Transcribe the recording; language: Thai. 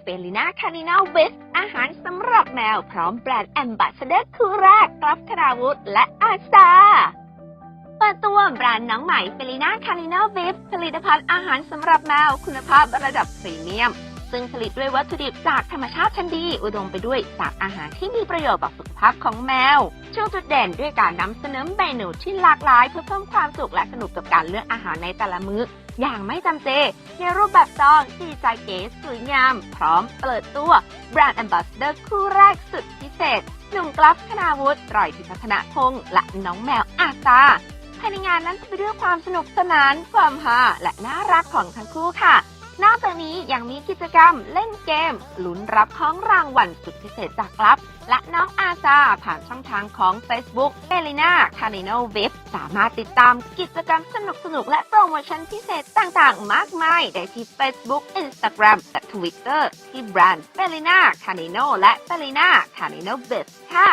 เฟลิน่าคานินาเวสอาหารสำหรับแมวพร้อมแบรนด์แอมบ s สเดอร์คู่แรกกลับคราวุธและอาซาเปิดตัวแบรนด์น้องใหม่เฟลิน่าคานินาเวฟผลิตภัณฑ์อาหารสำหรับแมวคุณภาพระดับพรีเมียม ซึ่งผลิตด้วยวัตถุดิบจากธรรมชาติชั้นดี อุดมไปด้วยสารอาหารที่มีประโยชน์ต่อสุขภาพของแมวช่วงจุดเด่นด้วยการนำเสนอเมนูที่หลากหลายเพื่อเพิ่มความสุขและสนุกกับการเลือกอาหารในแต่ละมื้อ อย่างไม่จำเจ ในรูปแบบซองที่ใจเก๋สวยงาม พร้อมเปิดตัวแบรนด์แอมบ s สเดอร์คู่แรกสุดพิเศษ หนุ่มกลัฟคณาวุฒิตรอยพิพัฒนพงษ์และน้องแมวอาตาภายในงานนั้นจะไปด้วยความสนุกสนานความฮาและน่ารักของทั้งคู่ค่ะ นอกจากนี้ยังมีกิจกรรมเล่นเกม ลุ้นรับของรางวัลสุดพิเศษจากลับ และน้องอาซาผ่านช่องทางของ Facebook เ e ลิน่าคา n ิโนเว็บสามารถติดตามกิจกรรมสนุกๆและโปรโมชั่นพิเศษต่างๆ มากมาย ได้ที่ Facebook Instagram และ Twitter ที่แบรนด์เ e ลิน่าคา n ิโนและเ e ลิน่าคา n ิโนเว็บค่ะ